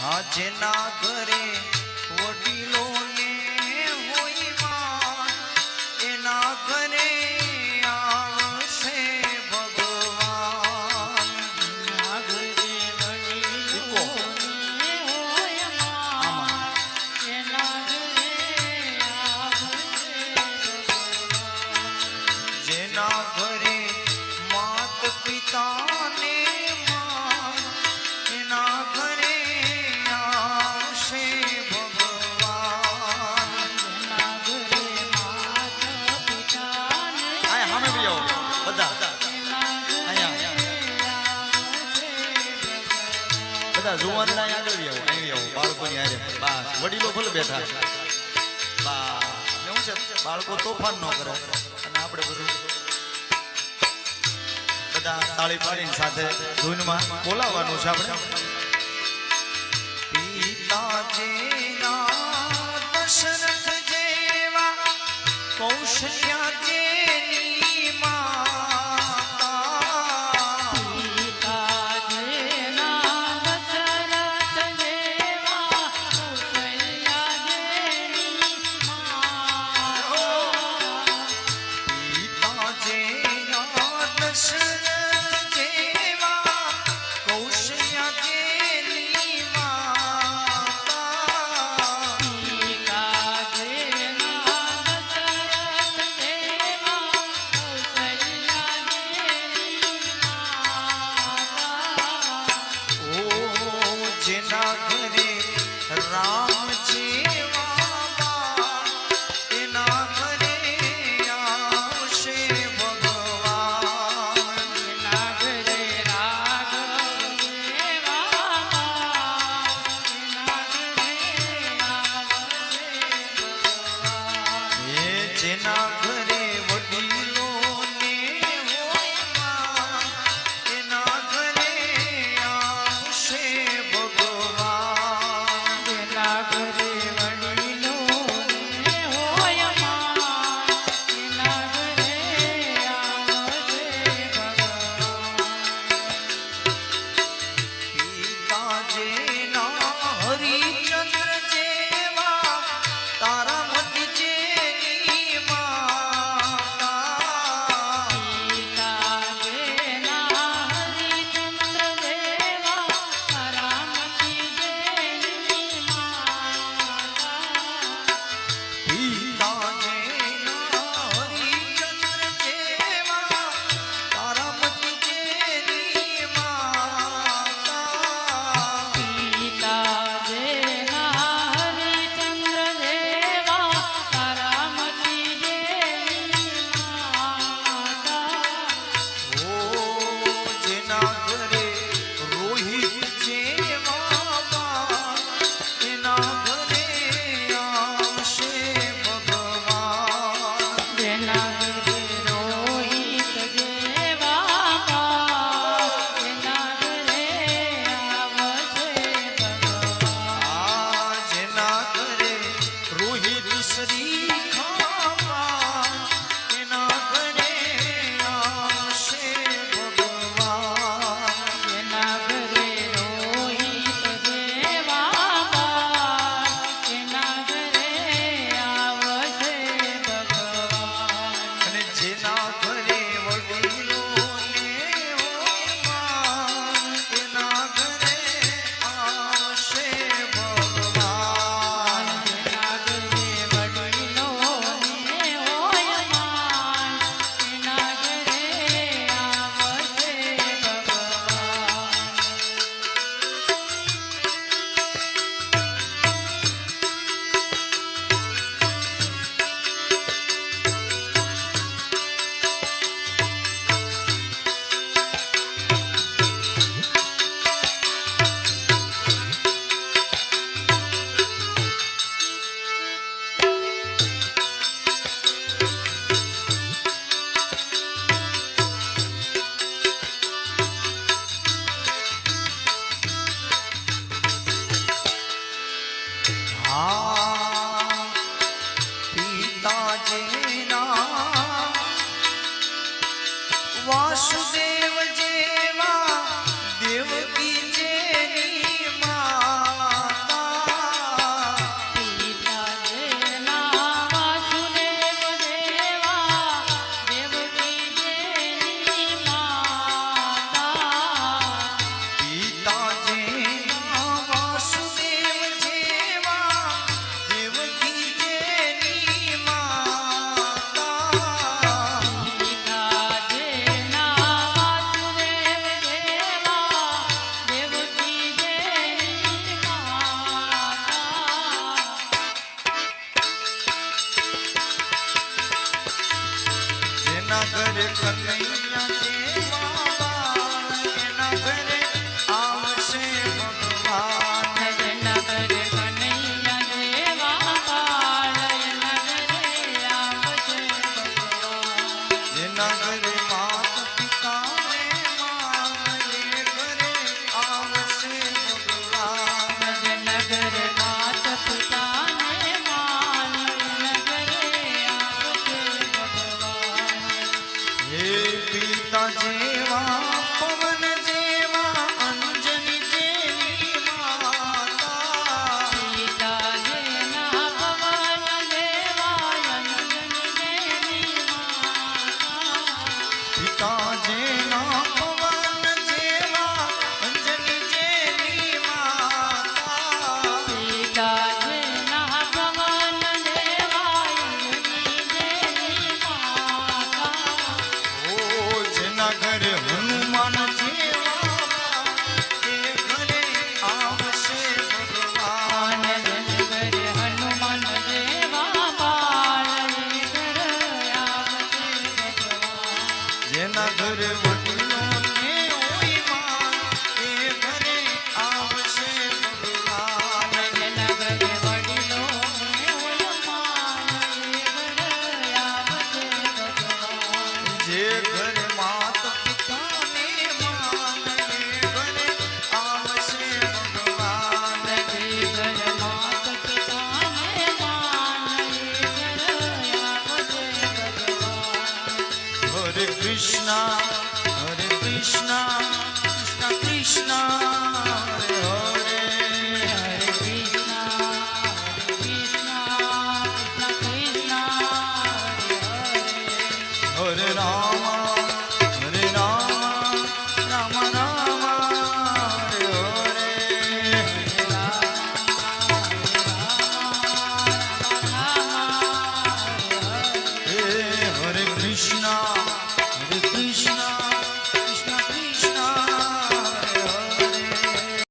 હા જેના ઘરે વડીલોને બધા જુવાન ના આગળ આવો અહીં આવો બાળકોની હારે. બસ, વડીલો ભલે બેઠા છે, બાળકો તોફાન ન કરે. અને આપણે બધું બધા તાળી પાડીને સાથે ધૂનમાં બોલાવવાનું છે આપણે. જેના ઘરે રામ Yeah, you yeah.